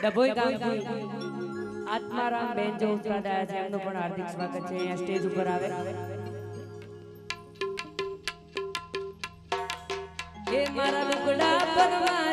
ડભોઈ ગામ આત્મારામ બેન જો આવ્યા છે એમનું પણ હાર્દિક સ્વાગત છે. અહીંયા સ્ટેજ ઉપર આવે. એ મારા લુગડા પર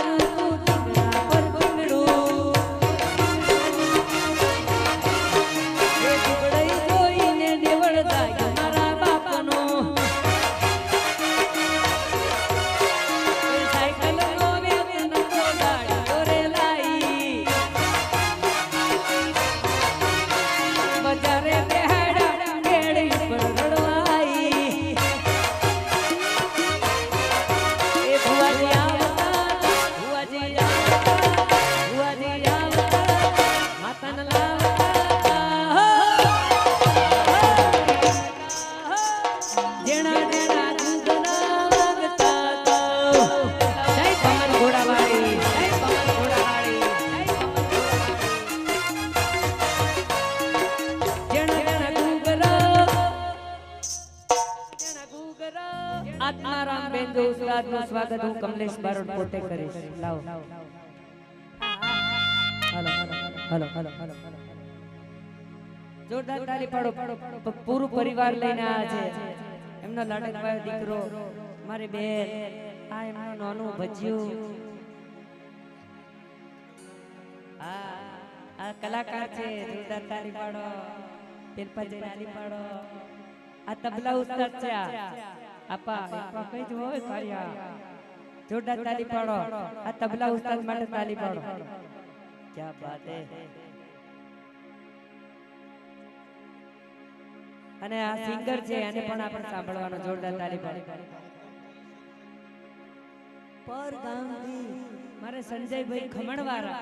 પૂરું પરિવાર લઈને આવ્યા છે એમનો લાડકભાઈ દીકરો, મારી બેન, આ એમનું નાનું ભજ્યું. આ આ કલાકાર છે, જોરદાર તાળી પાડો પેલપાજી તાળી પાડો. આ તબલા ઉસ્તાદ છે આપા આપા, કઈ જ હોય કાર્યા. જોરદાર તાળી પાડો. આ તબલા ઉસ્તાદ માટે તાળી પાડો. ક્યા બાત હે? અને આ સિંગર છે એને પણ આપણે સાંભળવાનો જોરદાર તાળી પાડી. પર ગામથી મારે સંજયભાઈ ખમણવાળા.